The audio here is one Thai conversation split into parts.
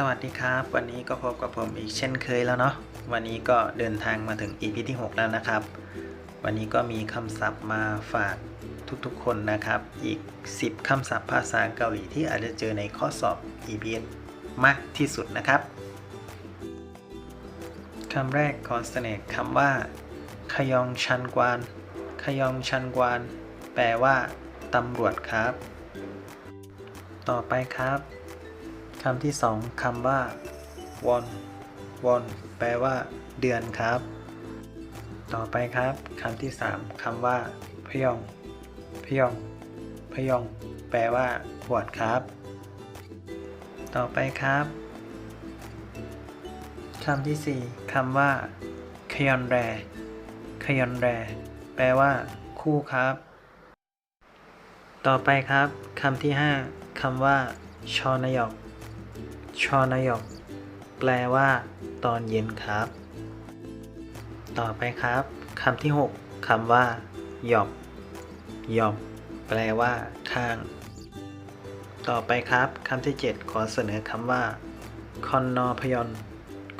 สวัสดีครับ วันนี้ก็พบกับผมอีกเช่นเคยแล้วเนาะวันนี้ก็เดินทางมาถึง EP ที่ 6 แล้วนะครับ วันนี้ก็มีคำศัพท์มาฝากทุกๆ คนนะครับ อีก 10คำศัพท์ภาษาเกาหลีที่อาจจะเจอในข้อสอบ EP มากที่สุดนะครับคำแรกขอเสนอคำว่าขยองชันกวานขยองชันกวานแปลว่าตำรวจครับ ต่อไปครับำที่สองคำว่าวอนวอนแปลว่า เดือนครับ ต่อไปครับคำที่สามคำว่าพยองพยองพยอง แปลว่าขวดครับ ต่อไปครับคำที่สี่คำว่าขยอนแรขยอนแร แปลว่า คู่ครับ ต่อไปครับคำที่ห้าคำว่า ชอนยอก ชอนายอกแปลว่า ตอนเย็นครับ ต่อไปครับคำที่หกคำว่าหยอบหยอบแปลว่า ข้าง ต่อไปครับคำที่เจ็ดขอเสนอคำว่าคอนนอพยอน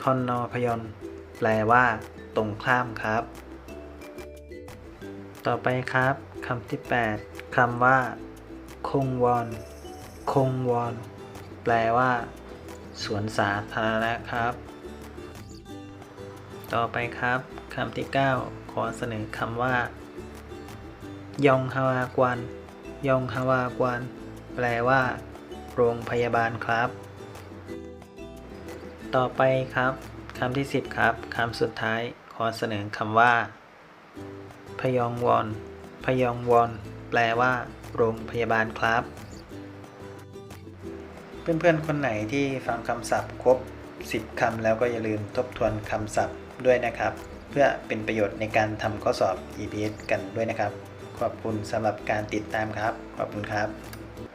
คอนนอพยอนแปลว่า ตรงข้ามครับ ต่อไปครับคำที่ 8คำว่า คงวอน คงวอน แปลว่า สวนสาธารณะครับ ต่อไปครับคำที่ 9 ขอเสนอคำว่า ยองฮาวากวนยองฮาวากวนแปลว่า โรงพยาบาลครับ ต่อไปครับคำที่ 10 ครับคำสุดท้ายขอเสนอคำว่า พยองวอนพยองวอนแปลว่า โรงพยาบาลครับ เพื่อนๆ คนไหนที่ฟังคำศัพท์ครบ 10 คำแล้วก็อย่าลืมทบทวนคำศัพท์ด้วยนะครับ เพื่อเป็นประโยชน์ในการทำข้อสอบ EPS กันด้วยนะครับ ขอบคุณสำหรับการติดตามครับ ขอบคุณครับ